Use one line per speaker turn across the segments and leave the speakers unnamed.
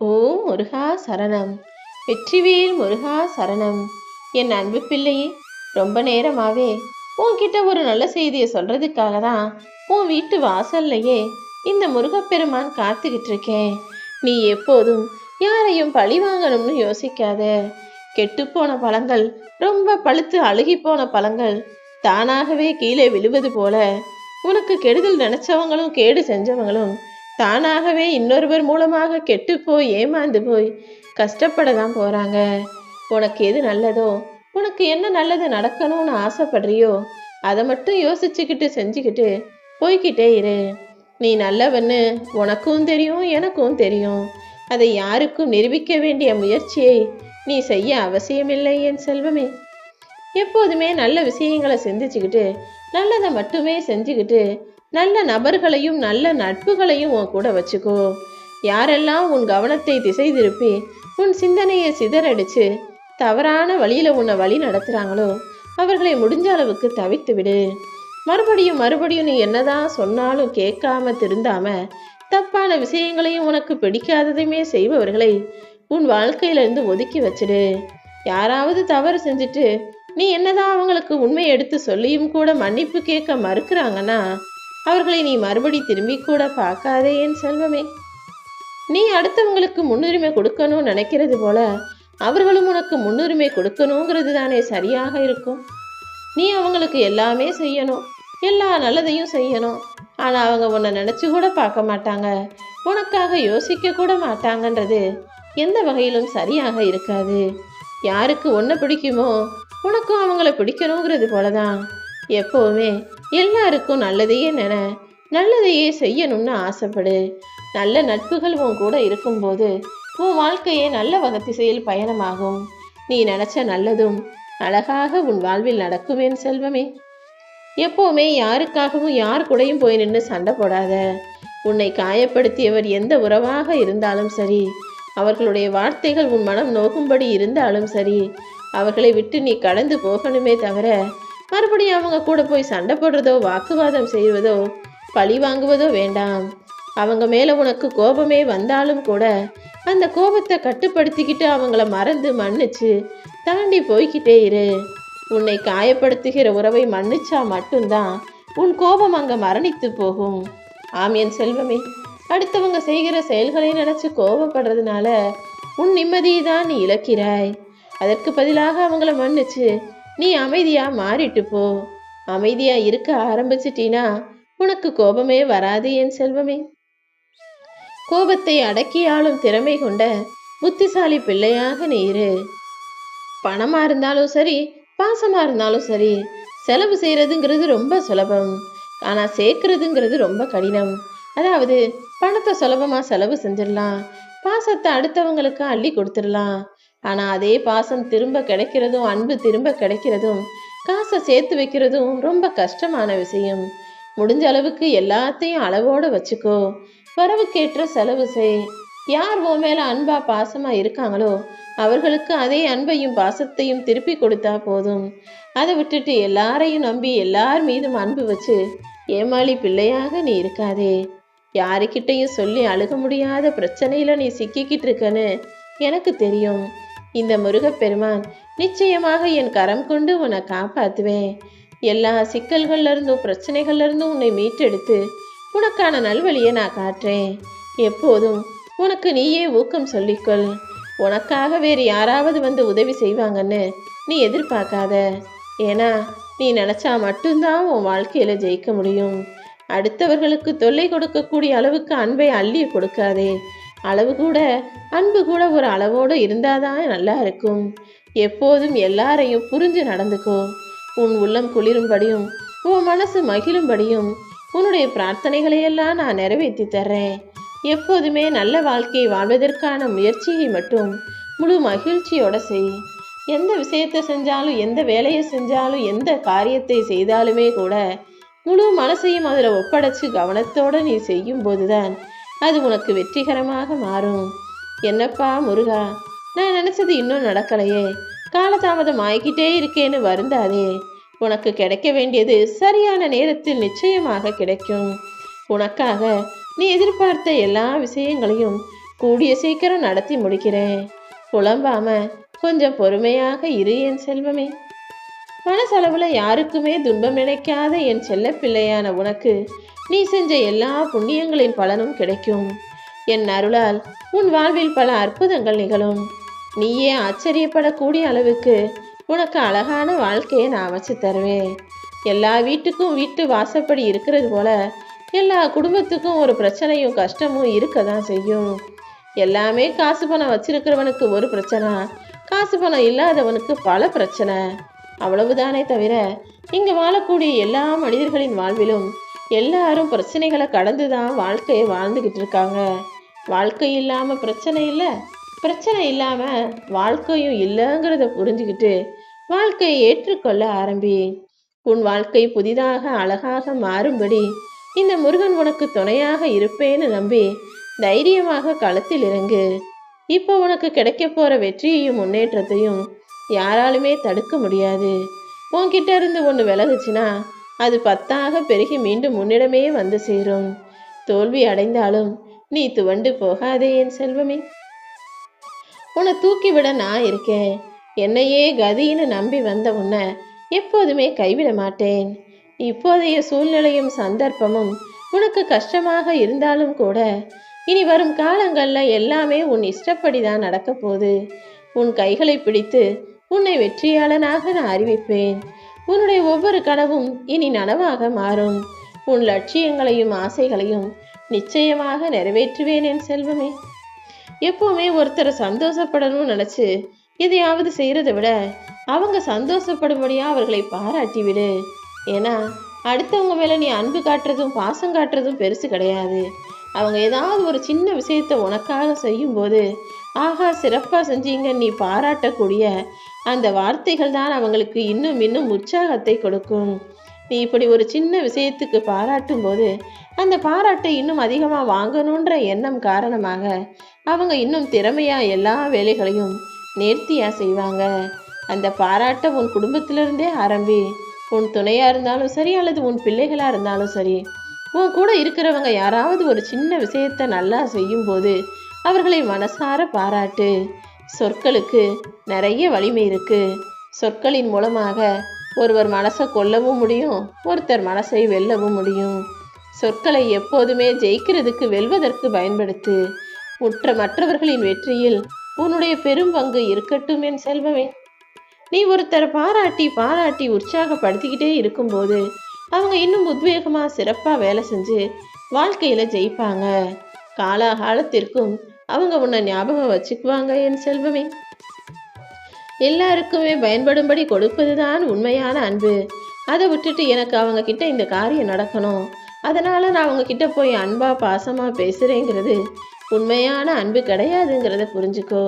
ஓம் முருகா சரணம். வெற்றிவேல் முருகா சரணம். என் அன்பு பிள்ளையே ரொம்ப நேரமாவே உன்கிட்ட ஒரு நல்ல செய்தியை சொல்றதுக்காக தான் உன் வீட்டு வாசல்லையே இந்த முருகப்பெருமான் காத்துக்கிட்டு இருக்கேன் நீ எப்போதும் யாரையும் பழி வாங்கணும்னு யோசிக்காத. கெட்டுப்போன பழங்கள் ரொம்ப பழுத்து அழுகி போன பழங்கள் தானாகவே கீழே விழுவது போல உனக்கு கெடுதல் நினைச்சவங்களும் கேடு செஞ்சவங்களும் தானாகவே இன்னொருவர் மூலமாக கெட்டு போய் ஏமாந்து போய் கஷ்டப்பட தான் போறாங்க. உனக்கு எது நல்லதோ உனக்கு என்ன நல்லது நடக்கணும்னு ஆசைப்படுறியோ அதை மட்டும் யோசிச்சுக்கிட்டு செஞ்சுக்கிட்டு போய்கிட்டே இரு. நீ நல்லவன்னு உனக்கும் தெரியும் எனக்கும் தெரியும். அதை யாருக்கும் நிரூபிக்க வேண்டிய முயற்சியை நீ செய்ய அவசியமில்லை என் செல்வமே. எப்போதுமே நல்ல விஷயங்களை சிந்திச்சுக்கிட்டு நல்லதை மட்டுமே செஞ்சுக்கிட்டு நல்ல நபர்களையும் நல்ல நட்புகளையும் உன் கூட வச்சுக்கோ. யாரெல்லாம் உன் கவனத்தை திசை திருப்பி உன் சிந்தனையை சிதறடிச்சு தவறான வழியில உன்னை வழி நடத்துகிறாங்களோ அவர்களை முடிஞ்ச அளவுக்கு தவித்து விடு. மறுபடியும் மறுபடியும் நீ என்னதான் சொன்னாலும் கேட்காம திருந்தாம தப்பான விஷயங்களையும் உனக்கு பிடிக்காததையுமே செய்பவர்களை உன் வாழ்க்கையில இருந்து ஒதுக்கி வச்சிடு. யாராவது தவறு செஞ்சுட்டு நீ என்னதான் அவங்களுக்கு உண்மை எடுத்து சொல்லியும் கூட மன்னிப்பு கேட்க மறுக்கிறாங்கன்னா அவர்களை நீ மறுபடி திரும்பி கூட பார்க்காதே என் செல்வமே. நீ அடுத்தவங்களுக்கு முன்னுரிமை கொடுக்கணும்னு நினைக்கிறது போல அவர்களும் உனக்கு முன்னுரிமை கொடுக்கணுங்கிறது தானே சரியாக இருக்கும். நீ அவங்களுக்கு எல்லாமே செய்யணும் எல்லா நல்லதையும் செய்யணும். ஆனால் அவங்க உன்னை நினச்சி கூட பார்க்க மாட்டாங்க. உனக்காக யோசிக்க கூட மாட்டாங்கன்றது எந்த வகையிலும் சரியாக இருக்காது. யாருக்கு ஒன்றை பிடிக்குமோ உனக்கும் அவங்கள பிடிக்கணுங்கிறது போல தான் எப்போவுமே எல்லாருக்கும் நல்லதையே நின நல்லதையே செய்யணும்னு ஆசைப்படு. நல்ல நட்புகள் உன் கூட இருக்கும்போது உன் வாழ்க்கையே நல்ல வகை திசையில் பயணமாகும். நீ நினைச்ச நல்லதும் அழகாக உன் வாழ்வில் நடக்கும் என் செல்வமே. எப்போவுமே யாருக்காகவும் யார் கூடயும் போய் நின்று சண்டை போடாத. உன்னை காயப்படுத்தியவர் எந்த உறவாக இருந்தாலும் சரி அவர்களுடைய வார்த்தைகள் உன் மனம் நோகும்படி இருந்தாலும் சரி அவர்களை விட்டு நீ கடந்து போகணுமே தவிர மறுபடியும் அவங்க கூட போய் சண்டை போடுறதோ வாக்குவாதம் செய்வதோ பழி வாங்குவதோ வேண்டாம். அவங்க மேலே உனக்கு கோபமே வந்தாலும் கூட அந்த கோபத்தை கட்டுப்படுத்திக்கிட்டு அவங்கள மறந்து மன்னிச்சு தாண்டி போய்கிட்டே இரு. உன்னை காயப்படுத்துகிற உறவை மன்னிச்சா மட்டும்தான் உன் கோபம் அங்கே மரணித்து போகும். ஆம் என் செல்வமே அடுத்தவங்க செய்கிற செயல்களை நினச்சி கோபப்படுறதுனால உன் நிம்மதியை தான் நீ இழக்கிறாய். அதற்கு பதிலாக அவங்கள மன்னிச்சு நீ அமைதியா மாறிட்டு போ. அமைதியா இருக்க ஆரம்பிச்சிட்டீனா உனக்கு கோபமே வராது என் செல்வமே. கோபத்தை அடக்கி ஆளும் திறமை கொண்ட புத்திசாலி பிள்ளையாக நீ இரு. பணமா இருந்தாலும் சரி பாசமா இருந்தாலும் சரி செலவு செய்யறதுங்கிறது ரொம்ப சுலபம். ஆனா சேர்க்கறதுங்கிறது ரொம்ப கடினம். அதாவது பணத்தை சுலபமா செலவு செஞ்சிடலாம். பாசத்தை அடுத்தவங்களுக்கு அள்ளி கொடுத்துடலாம். ஆனால் அதே பாசம் திரும்ப கிடைக்கிறதும் அன்பு திரும்ப கிடைக்கிறதும் காசை சேர்த்து வைக்கிறதும் ரொம்ப கஷ்டமான விஷயம். முடிஞ்ச அளவுக்கு எல்லாத்தையும் அளவோடு வச்சுக்கோ. வரவுக்கேற்ற செலவு செய். யார் உன் மேலே அன்பா பாசமாக இருக்காங்களோ அவர்களுக்கு அதே அன்பையும் பாசத்தையும் திருப்பி கொடுத்தா போதும். அதை விட்டுட்டு எல்லாரையும் நம்பி எல்லார் மீதும் அன்பு வச்சு ஏமாளி பிள்ளையாக நீ இருக்காதே. யாருக்கிட்டையும் சொல்லி அழுக முடியாத பிரச்சனையில் நீ சிக்கிக்கிட்டு இருக்கன்னு எனக்கு தெரியும். இந்த முருகப்பெருமான் நிச்சயமாக என் கரம் கொண்டு உன்னை காப்பாற்றுவேன் எல்லா சிக்கல்கள்ல இருந்தும் உன்னை மீட்டெடுத்து உனக்கான நல்வழியை நான் காட்டுறேன் எப்போதும் உனக்கு நீயே ஊக்கம் சொல்லிக்கொள். உனக்காக வேறு யாராவது வந்து உதவி செய்வாங்கன்னு நீ எதிர்பார்க்காத. ஏன்னா நீ நினச்சா மட்டும்தான் உன் வாழ்க்கையில் ஜெயிக்க முடியும். அடுத்தவர்களுக்கு தொல்லை கொடுக்கக்கூடிய அளவுக்கு அன்பை அள்ளி கொடுக்காதே. அளவு கூட அன்பு கூட ஒரு அளவோடு இருந்தாதான் நல்லா இருக்கும். எப்போதும் எல்லாரையும் புரிஞ்சு நடந்துக்கோ. உன் உள்ளம் குளிரும்படியும் உன் மனசு மகிழும்படியும் உன்னுடைய பிரார்த்தனைகளையெல்லாம் நான் நிறைவேற்றி தர்றேன். எப்போதுமே நல்ல வாழ்க்கையை வாழ்வதற்கான முயற்சியை மட்டும் முழு மகிழ்ச்சியோட செய். எந்த விஷயத்தை செஞ்சாலும் எந்த வேலையை செஞ்சாலும் எந்த காரியத்தை செய்தாலுமே கூட முழு மனசையும் அதில் ஒப்படைச்சு கவனத்தோடு நீ செய்யும் போதுதான் அது உனக்கு வெற்றிகரமாக மாறும். என்னப்பா முருகா? நான் நினைச்சது இன்னும் நடக்கலையே. காலதாமதம் ஆகிக்கிட்டே இருக்கேன்னு வருந்தாதே. உனக்கு கிடைக்க வேண்டியது சரியான நேரத்தில் நிச்சயமாக கிடைக்கும். உனக்காக நீ எதிர்பார்த்த எல்லா விஷயங்களையும் கூடிய சீக்கிரம் நடத்தி முடிக்கிறேன். புலம்பாம கொஞ்சம் பொறுமையாக இரு என் செல்வமே. மனசளவுல யாருக்குமே துன்பம் நினைக்காத என் செல்ல பிள்ளையான உனக்கு நீ செஞ்ச எல்லா புண்ணியங்களின் பலனும் கிடைக்கும். என் அருளால் உன் வாழ்வில் பல அற்புதங்கள் நிகழும். நீயே ஆச்சரியப்படக்கூடிய அளவுக்கு உனக்கு அழகான வாழ்க்கையை நான் அமைச்சு தருவேன். எல்லா வீட்டுக்கும் வீட்டு வாசப்படி இருக்கிறது போல எல்லா குடும்பத்துக்கும் ஒரு பிரச்சனையும் கஷ்டமும் இருக்க தான் செய்யும். எல்லாமே காசு பணம் வச்சிருக்கிறவனுக்கு ஒரு பிரச்சனை காசு பணம் இல்லாதவனுக்கு பல பிரச்சனை. அவ்வளவுதானே தவிர இங்கு வாழக்கூடிய எல்லா மனிதர்களின் வாழ்விலும் எல்லாரும் பிரச்சனைகளை கடந்து தான் வாழ்க்கையை வாழ்ந்துக்கிட்டு இருக்காங்க. வாழ்க்கை இல்லாமல் பிரச்சனை இல்லை. பிரச்சனை இல்லாமல் வாழ்க்கையும் இல்லைங்கிறத புரிஞ்சுக்கிட்டு வாழ்க்கையை ஏற்றுக்கொள்ள ஆரம்பி. உன் வாழ்க்கை புதிதாக அழகாக மாறும்படி இந்த முருகன் உனக்கு துணையாக இருப்பேன்னு நம்பி தைரியமாக களத்தில் இறங்கு. இப்போ உனக்கு கிடைக்க போகிற வெற்றியையும் முன்னேற்றத்தையும் யாராலுமே தடுக்க முடியாது. உன்கிட்ட இருந்து ஒன்று விலகுச்சுன்னா அது பத்தாக பெருகி மீண்டும் முன்னிடமே வந்து சேரும். தோல்வி அடைந்தாலும் நீ துவண்டு போகாதே என் செல்வமே. உன்னை தூக்கிவிட நான் இருக்கேன். என்னையே கதின்னு நம்பி வந்த உன்னை எப்போதுமே கைவிட மாட்டேன். இப்போதைய சூழ்நிலையும் சந்தர்ப்பமும் உனக்கு கஷ்டமாக இருந்தாலும் கூட இனி வரும் காலங்களில் எல்லாமே உன் இஷ்டப்படி தான் நடக்க போகுது. உன் கைகளை பிடித்து உன்னை வெற்றியாளனாக நான் அறிவிப்பேன். உன்னுடைய ஒவ்வொரு கனவும் இனி நனவாக மாறும். உன் லட்சியங்களையும் ஆசைகளையும் நிச்சயமாக நிறைவேற்றுவேன் என் செல்வமே. எப்பவுமே ஒருத்தரை சந்தோஷப்படணும்னு நினைச்சு எதையாவது செய்யறதை விட அவங்க சந்தோஷப்படும்படியாக அவர்களை பாராட்டி விடு. ஏன்னா அடுத்தவங்க மேலே நீ அன்பு காட்டுறதும் பாசம் காட்டுறதும் பெருசு கிடையாது. அவங்க ஏதாவது ஒரு சின்ன விஷயத்த உனக்காக செய்யும்போது ஆகா சிறப்பாக செஞ்சீங்க நீ பாராட்டக்கூடிய அந்த வார்த்தைகள் தான் அவங்களுக்கு இன்னும் இன்னும் உற்சாகத்தை கொடுக்கும். நீ இப்படி ஒரு சின்ன விஷயத்துக்கு பாராட்டும் போது அந்த பாராட்டை இன்னும் அதிகமாக வாங்கணுன்ற எண்ணம் காரணமாக அவங்க இன்னும் திறமையாக எல்லா வேலைகளையும் நேர்த்தியாக செய்வாங்க. அந்த பாராட்டை உன் குடும்பத்திலிருந்தே ஆரம்பி உன் துணையாக இருந்தாலும் சரி அல்லது உன் பிள்ளைகளாக இருந்தாலும் சரி உன் கூட இருக்கிறவங்க யாராவது ஒரு சின்ன விஷயத்தை நல்லா செய்யும்போது அவர்களை மனசார பாராட்டு சொற்களுக்கு நிறைய வலிமை இருக்கு. சொற்களின் மூலமாக ஒருவர் மனசை கொல்லவும் முடியும் ஒருத்தர் மனசை வெல்லவும் முடியும். சொற்களை எப்போதுமே ஜெயிக்கிறதுக்கு வெல்வதற்கு பயன்படுத்து. உற்ற மற்றவர்களின் வெற்றியில் உன்னுடைய பெரும் பங்கு இருக்கட்டும் என் செல்வமே. நீ ஒருத்தர் பாராட்டி பாராட்டி உற்சாகப்படுத்திக்கிட்டே இருக்கும்போது அவங்க இன்னும் உத்வேகமாக சிறப்பாக வேலை செஞ்சு வாழ்க்கையில் ஜெயிப்பாங்க. காலாகாலத்திற்கும் அவங்க உன்னை ஞாபகம் வச்சுக்குவாங்க என் செல்வமே. எல்லாருக்குமே பயன்படும்படி கொடுப்பதுதான் உண்மையான அன்பு. அதை விட்டுட்டு எனக்கு அவங்க கிட்ட இந்த காரியம் நடக்கணும். அதனால நான் அவங்க கிட்ட போய் அன்பா பாசமா பேசுறேங்கிறது உண்மையான அன்பு கிடையாதுங்கிறத புரிஞ்சுக்கோ.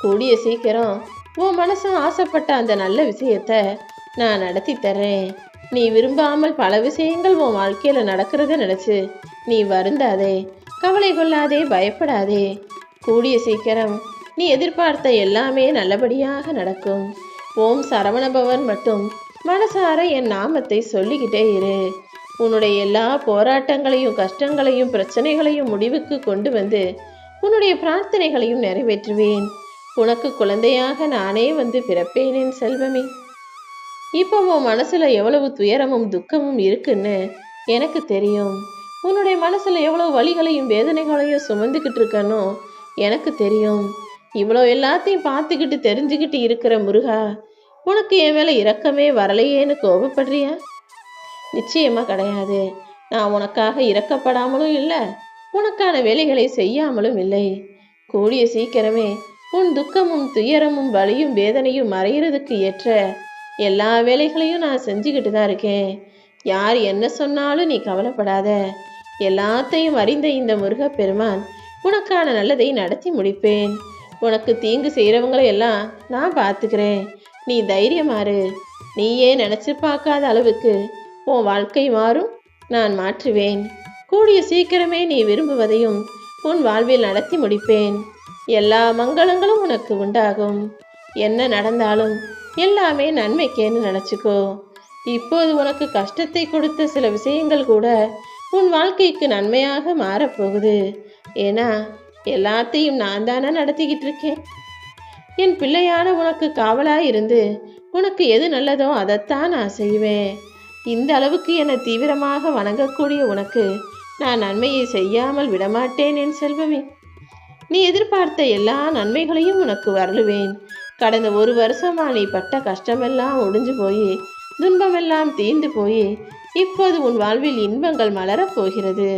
கூடிய சீக்கிரம் உன் மனசும் ஆசைப்பட்ட அந்த நல்ல விஷயத்த நான் நடத்தி தர்றேன். நீ விரும்பாமல் பல விஷயங்கள் உன் வாழ்க்கையில நடக்கிறத நினைச்சு நீ வருந்தாதே. கவலை கொள்ளாதே பயப்படாதே. கூடிய சீக்கிரம் நீ எதிர்பார்த்த எல்லாமே நல்லபடியாக நடக்கும். ஓம் சரவணபவன் மட்டும் மனசார என் நாமத்தை சொல்லிக்கிட்டே இரு. உன்னுடைய எல்லா போராட்டங்களையும் கஷ்டங்களையும் பிரச்சனைகளையும் முடிவுக்கு கொண்டு வந்து உன்னுடைய பிரார்த்தனைகளையும் நிறைவேற்றுவேன். உனக்கு குழந்தையாக நானே வந்து பிறப்பேனேன் செல்வமே. இப்போ உன் மனசுல எவ்வளவு துயரமும் துக்கமும் இருக்குன்னு எனக்கு தெரியும். உன்னுடைய மனசுல எவ்வளவு வலிகளையும் வேதனைகளையும் சுமந்துக்கிட்டு இருக்கனோ எனக்கு தெரியும். இவ்வளோ எல்லாத்தையும் பார்த்துக்கிட்டு தெரிஞ்சுக்கிட்டு இருக்கிற முருகா உனக்கு என் மேலே இரக்கமே வரலையேன்னு கோபப்படுறியா? நிச்சயமாக கிடையாது. நான் உனக்காக இறக்கப்படாமலும் இல்லை உனக்கான வேலைகளை செய்யாமலும் இல்லை. கூடிய சீக்கிரமே உன் துக்கமும் துயரமும் வலியும் வேதனையும் மறையிறதுக்கு ஏற்ற எல்லா வேலைகளையும் நான் செஞ்சுக்கிட்டு தான் இருக்கேன். யார் என்ன சொன்னாலும் நீ கவலைப்படாத. எல்லாத்தையும் அறிந்த இந்த முருகப்பெருமான் உனக்கான நல்லதை நடத்தி முடிப்பேன். உனக்கு தீங்கு செய்கிறவங்களை எல்லாம் நான் பார்த்துக்கிறேன். நீ தைரியமாறு. நீயே நினச்சி பார்க்காத அளவுக்கு உன் வாழ்க்கை மாறும். நான் மாற்றுவேன். கூடிய சீக்கிரமே நீ விரும்புவதையும் உன் வாழ்வில் நடத்தி முடிப்பேன். எல்லா மங்களங்களும் உனக்கு உண்டாகும். என்ன நடந்தாலும் எல்லாமே நன்மைக்கேன்னு நினச்சிக்கோ. இப்போது உனக்கு கஷ்டத்தை கொடுத்த சில விஷயங்கள் கூட உன் வாழ்க்கைக்கு நன்மையாக மாறப்போகுது. ஏன்னா எல்லாத்தையும் நான் தானே நடத்திக்கிட்டு இருக்கேன். என் பிள்ளையான உனக்கு காவலாக இருந்து உனக்கு எது நல்லதோ அதைத்தான் நான் செய்வேன். இந்த அளவுக்கு என்னை தீவிரமாக வணங்கக்கூடிய உனக்கு நான் நன்மையை செய்யாமல் விடமாட்டேன் என் செல்வமே. நீ எதிர்பார்த்த எல்லா நன்மைகளையும் உனக்கு வரலுவேன். கடந்த ஒரு வருஷமா நீ பட்ட கஷ்டமெல்லாம் ஒடிஞ்சு போய் துன்பமெல்லாம் தீர்ந்து போய் இப்போது உன் வாழ்வில் இன்பங்கள் மலரப் போகிறது.